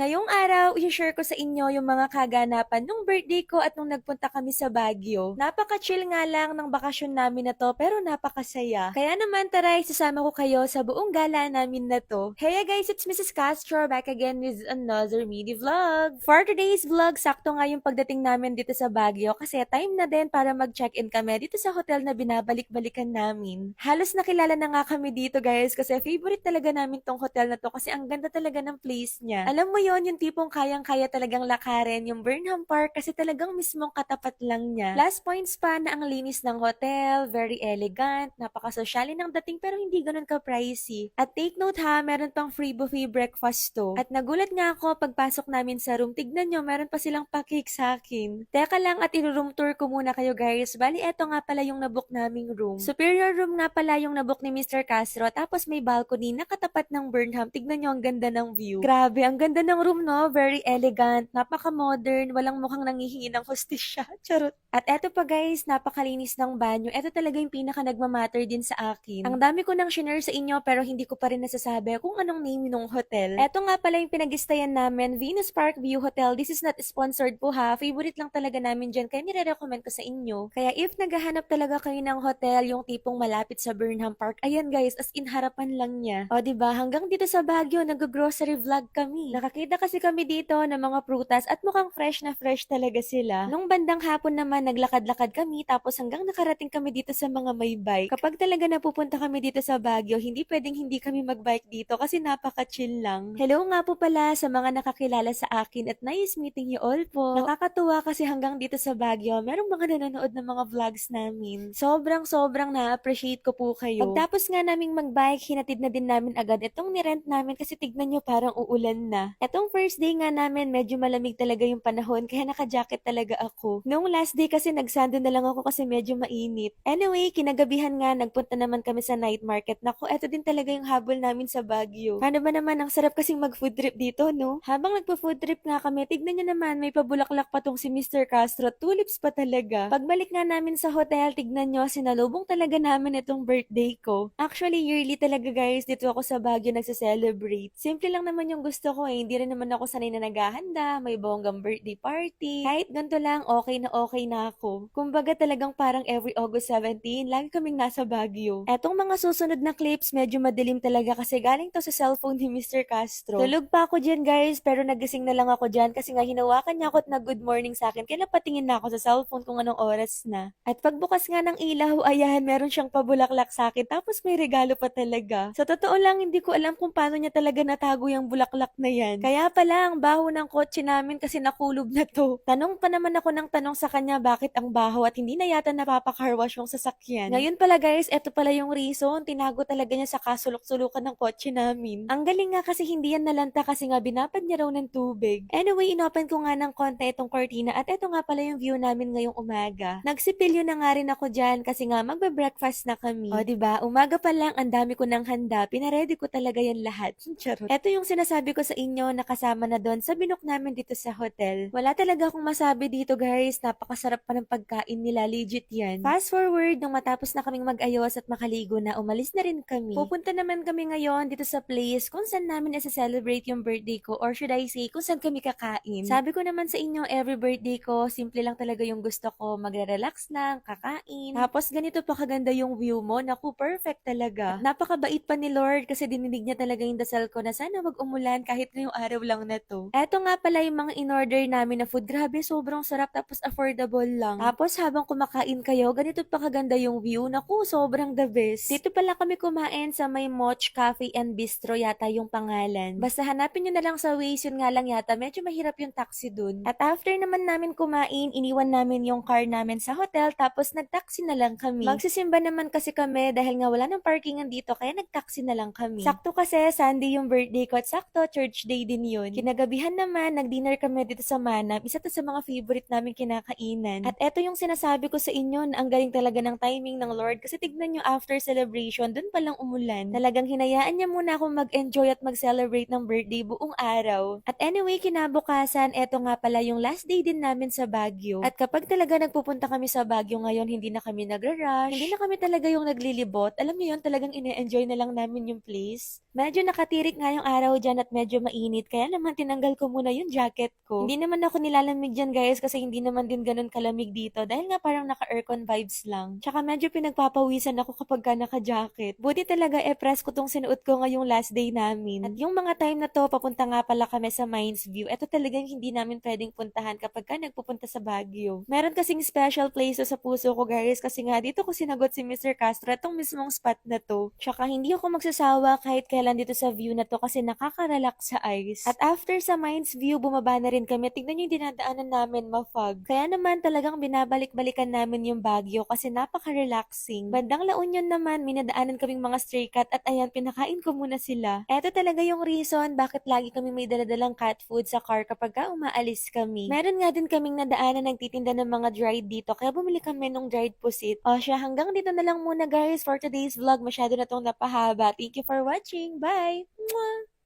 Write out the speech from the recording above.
Ngayong araw, i-share ko sa inyo yung mga kaganapan nung birthday ko at nung nagpunta kami sa Baguio. Napaka-chill nga lang ng bakasyon namin na to pero napakasaya. Kaya naman tara, isasama ko kayo sa buong gala namin na to. Hey guys, it's Mrs. Castro back again with another mini vlog. For today's vlog, sakto nga yung pagdating namin dito sa Baguio kasi time na din para mag-check-in kami dito sa hotel na binabalik-balikan namin. Halos nakilala na nga kami dito guys kasi favorite talaga namin tong hotel na to kasi ang ganda talaga ng place niya. Alam mo yon yung tipong kayang-kaya talagang lakarin yung Burnham Park kasi talagang mismong katapat lang niya. Last points pa na ang linis ng hotel, very elegant, napakasosyali ng dating pero hindi ganun ka-pricey. At take note ha, meron pang free buffet breakfast to. At nagulat nga ako pagpasok namin sa room, tignan nyo, meron pa silang pa-cake sa akin. Teka lang at i-room tour ko muna kayo guys. Bali, eto nga pala yung nabook naming room. Superior room nga pala yung nabook ni Mr. Castro, tapos may balcony na katapat ng Burnham. Tignan nyo ang ganda ng view. Grabe, ang ganda ng room no, very elegant, napaka-modern, walang mukhang nangihingi ng hostisya. Charot. At eto pa guys, napakalinis ng banyo. Eto talaga yung pinaka nagmamatter din sa akin. Ang dami ko nang shinare sa inyo pero hindi ko pa rin nasasabi kung anong name ng hotel. Eto nga pala yung pinag-stayan namin, Venus Park View Hotel. This is not sponsored po ha. Favorite lang talaga namin dyan kaya nire-recommend ko sa inyo. Kaya if naghahanap talaga kayo ng hotel, yung tipong malapit sa Burnham Park, ayan guys, as in harapan lang niya. O ba hanggang dito sa Baguio, nag-grocery vlog kami. Nakakita kasi kami dito ng mga prutas at mukhang fresh na fresh talaga sila. Nung bandang hapon naman, naglakad-lakad kami tapos hanggang nakarating kami dito sa mga may bike. Kapag talaga napupunta kami dito sa Baguio, hindi pwedeng hindi kami magbike dito kasi napaka-chill lang. Hello nga po pala sa mga nakakilala sa akin at nice meeting you all po. Nakakatuwa kasi hanggang dito sa Baguio, merong mga nanonood ng mga vlogs namin. Sobrang sobrang na-appreciate ko po kayo. Pagtapos nga naming magbike, hinatid na din namin agad itong nirent namin kasi tignan nyo parang uulan na. Etong first day nga namin, medyo malamig talaga yung panahon kaya naka-jacket talaga ako. Noong last day kasi nagsando na lang ako kasi medyo mainit. Anyway, kinagabihan nga, nagpunta naman kami sa night market. Naku, eto din talaga yung habol namin sa Baguio. Paano ba naman, ang sarap kasing mag-food trip dito, no? Habang nagpo-food trip nga kami, tignan nyo naman, may pabulaklak pa tong si Mr. Castro. Tulips pa talaga. Pagbalik nga namin sa hotel, tignan nyo, sinalubong talaga namin itong birthday ko. Actually, yearly talaga guys, dito ako sa Baguio nagsa-celebrate. Simple lang naman yung gusto ko eh. Hindi rin naman ako sanay na naghahanda, may bonggang birthday party. Kahit ganito lang, okay na okay na ako. Kumbaga talagang parang every August 17, lagi kaming nasa Baguio. Etong mga susunod na clips, medyo madilim talaga kasi galing to sa cellphone ni Mr. Castro. Tulog pa ako dyan guys, pero nagising na lang ako dyan kasi nga hinawakan niya ako at nag good morning sa akin. Kaya napatingin na ako sa cellphone kung anong oras na. At pagbukas nga ng ilaw, ayan, meron siyang pabulaklak sa akin. Tapos may regalo pa talaga. Sa totoo lang, hindi ko alam kung paano niya talaga natago yung bulaklak na yan. Kaya pala, ang baho ng kotse namin kasi nakulob na to. Tanong pa naman ako ng tanong sa kanya bakit ang baho at hindi na yata napapakarwash yung sasakyan. Ngayon pala guys, eto pala yung reason. Tinago talaga niya sa kasulok-sulukan ng kotse namin. Ang galing nga kasi hindi yan nalanta kasi nga binapad niya raw ng tubig. Anyway, inopen ko nga ng konti itong cortina at eto nga pala yung view namin ngayong umaga. Nagsipilyo na nga rin ako dyan kasi nga magbe-breakfast na kami. O, ba? Umaga pa lang, ang dami ko ng handa. Pinaredy ko talaga yan lahat. Charot. Ito yung sinasabi ko sa inyo na kasama na doon sa binok namin dito sa hotel. Wala talaga akong masabi dito guys. Napakasarap pa ng pagkain nila. Legit yan. Fast forward, nung matapos na kaming mag-ayos at makaligo na, umalis na rin kami. Pupunta naman kami ngayon dito sa place kung saan namin isa-celebrate yung birthday ko or should I say, kung saan kami kakain. Sabi ko naman sa inyo, every birthday ko, simple lang talaga yung gusto ko. Magre-relax lang, kakain. Tapos ganito pa kaganda yung view mo. Naku, perfect talaga. At napakabait pa ni Lord kasi dinidig niya talaga yung dasal ko na sana wag umulan kahit ngayong araw lang na to. Eto nga pala yung mga in-order namin na food. Grabe, sobrang sarap tapos affordable lang. Tapos habang kumakain kayo, ganito pa kaganda yung view. Naku, sobrang the best. Dito pala kami kumain sa may Moch Cafe and Bistro yata yung pangalan. Basta hanapin nyo na lang sa Waze, yun nga lang yata. Medyo mahirap yung taxi dun. At after naman namin kumain, iniwan namin yung car namin sa hotel tapos nag-taxi na lang kami. Magsisimba naman kasi kami dahil nga wala nang parkingan dito kaya nag-taxi na lang kami. Sakto kasi Sunday yung birthday ko at sakto church day din yun. Kinagabihan naman, nag-dinner kami dito sa Manam. Isa to sa mga favorite namin kinakainan. At eto yung sinasabi ko sa inyo na ang galing talaga ng timing ng Lord kasi tignan nyo after celebration, dun palang umulan. Talagang hinayaan niya muna ako mag-enjoy at mag-celebrate ng birthday buong araw. At anyway, kinabukasan, eto nga pala yung last day din namin sa Baguio. At kapag talaga nagpupunta kami sa Baguio ngayon, hindi na kami nagra-rush, hindi na kami talaga yung naglilibot. Alam mo yun, talagang ine-enjoy na lang namin yung place. Medyo nakatirik nga yung araw dyan at medyo mainit, kaya naman tinanggal ko muna yung jacket ko. Hindi naman ako nilalamig dyan guys kasi hindi naman din ganun kalamig dito dahil nga parang naka-aircon vibes lang. Tsaka medyo pinagpapawisan ako kapag ka naka-jacket. Buti talaga e press ko tong sinuot ko ngayong last day namin. At yung mga time na to, papunta nga pala kami sa Mines View. Ito talagang hindi namin pwedeng puntahan kapag ka nagpupunta sa Baguio. Meron kasing special place sa puso ko guys kasi nga dito ko sinagot si Mr. Castro itong mismong spot na to. Tsaka hindi ako magsasawa kahit kailan dito sa view na to kasi nakaka-relax sa eyes. At after sa Mines View, bumaba na rin kami. Tignan nyo yung dinadaanan namin, ma-fog. Kaya naman talagang binabalik-balikan namin yung Baguio kasi napaka-relaxing. Bandang La Union naman, may nadaanan kaming mga stray cat at ayan, pinakain ko muna sila. Eto talaga yung reason bakit lagi kami may daladalang cat food sa car kapag ka umaalis kami. Meron nga din kaming nadaanan nagtitinda ng mga dried dito kaya bumili kami ng dried pusit. O siya, hanggang dito na lang muna guys for today's vlog. Masyado na tong napahaba. Thank you for watching. Bye! Mwah!